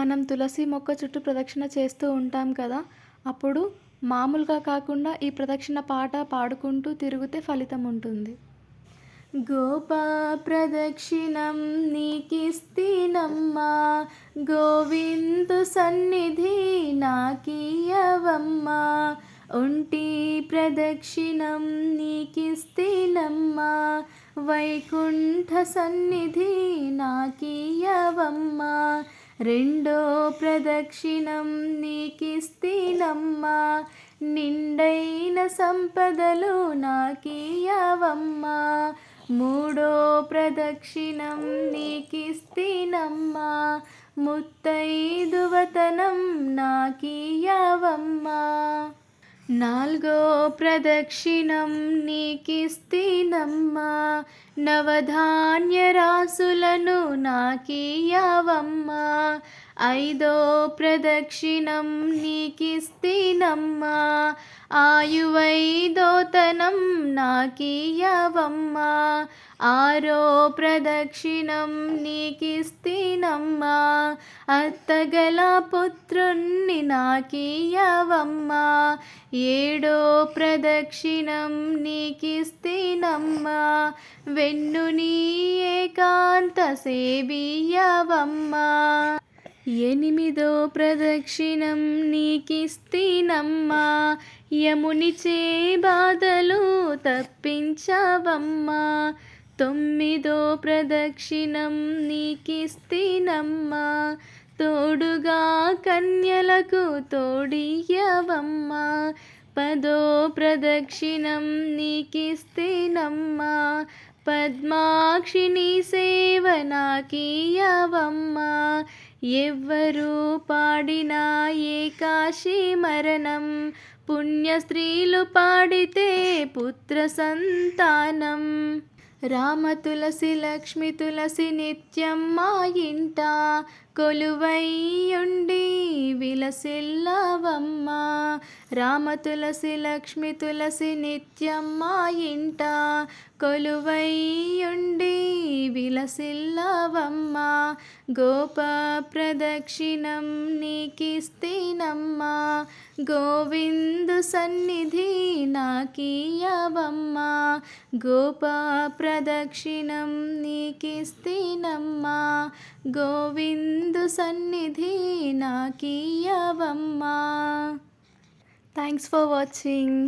మనం తులసి మొక్క చుట్టూ ప్రదక్షిణ చేస్తూ ఉంటాం కదా అప్పుడు మామూలుగా కాకుండా ఈ ప్రదక్షిణ పాట పాడుకుంటూ తిరిగితే ఫలితం ఉంటుంది. గోపా ప్రదక్షిణం నీకిస్తీనమ్మా గోవిందు సన్నిధి నాకీయవమ్మా. ఒంటి ప్రదక్షిణం నీకిస్తీనమ్మా వైకుంఠ సన్నిధి నాకీయవమ్మా. రెండో ప్రదక్షిణం నీకిస్తీనమ్మా నిండైన సంపదలు నాకీయవమ్మా మూడో ప్రదక్షిణం నీకిస్తీనమ్మా ముత్తైదువతనం నాకీయవమ్మా నాలుగో ప్రదక్షిణం నీకిస్తీనమ్మా నవధాన్య రాసులను నాకీయవమ్మా ఐదో ప్రదక్షిణం నీకిస్తీనమ్మా. ఆయువైదోతనం నాకీయవమ్మా ఆరో ప్రదక్షిణం నీకిస్తీనమ్మా. అత్తగల పుత్రుణ్ణి నాకీయవమ్మా ఏడో ప్రదక్షిణం నీకిస్తీనమ్మా. వెన్నుని ఏకాంత సేవీయవమ్మా ఎనిమిదో ప్రదక్షిణం నీకిస్తీనమ్మా. యమునిచే బాధలు తప్పించవమ్మా. తొమ్మిదో ప్రదక్షిణం నీకిస్తీనమ్మా. తోడుగా కన్యలకు తోడియవమ్మా పదో ప్రదక్షిణం నీకిస్తేనమ్మా. పద్మాక్షిణి సేవ నాకీయవమ్మా ఎవ్వరు పాడినా ఏకాశి మరణం. పుణ్య స్త్రీలు పాడితే పుత్ర సంతానం. రామ తులసి లక్ష్మి తులసి నిత్యం మా ఇంట. కొలువైయుండి విలసిల్లవమ్మ. రామ తులసి లక్ష్మి తులసి నిత్యం మా ఇంట. కొలువైయుండి విలసిల్లవమ్మ గోప ప్రదక్షిణం నీకిస్తేనమ్మా గోవిందు సన్నిధి నాకీయవమ్మా గోప ప్రదక్షిణం నీకిస్తేనమ్మా గోవిందు సన్నిధి నాకీయవమ్మా థ్యాంక్స్ ఫర్ వాచింగ్